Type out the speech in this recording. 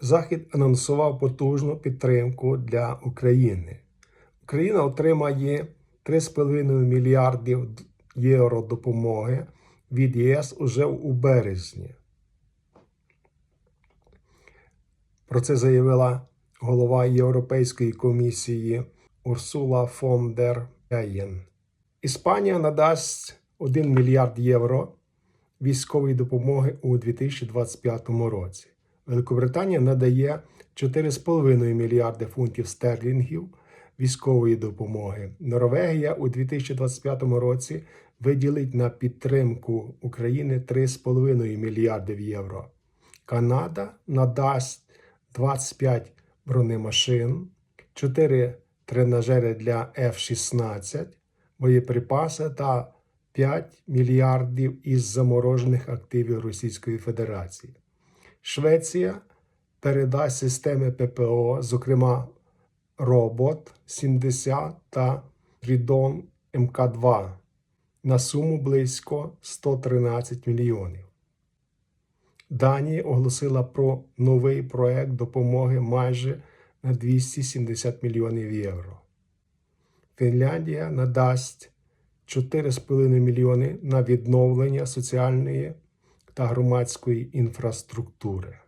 Захід анонсував потужну підтримку для України. Україна отримає 3,5 мільярдів євро допомоги від ЄС уже у березні. Про це заявила голова Європейської комісії Урсула фон дер Ляєн. Іспанія надасть 1 мільярд євро військової допомоги у 2025 році. Великобританія надає 4,5 мільярди фунтів стерлінгів військової допомоги. Норвегія у 2025 році виділить на підтримку України 3,5 мільярдів євро. Канада надасть 25 бронемашин, 4 тренажери для F-16, боєприпаси та 5 мільярдів із заморожених активів Російської Федерації. Швеція передасть системи ППО, зокрема Робот 70 та Трідон МК2 на суму близько 113 мільйонів. Данія оголосила про новий проект допомоги майже на 270 мільйонів євро. Фінляндія надасть 4,5 мільйони на відновлення соціальної та громадської інфраструктури.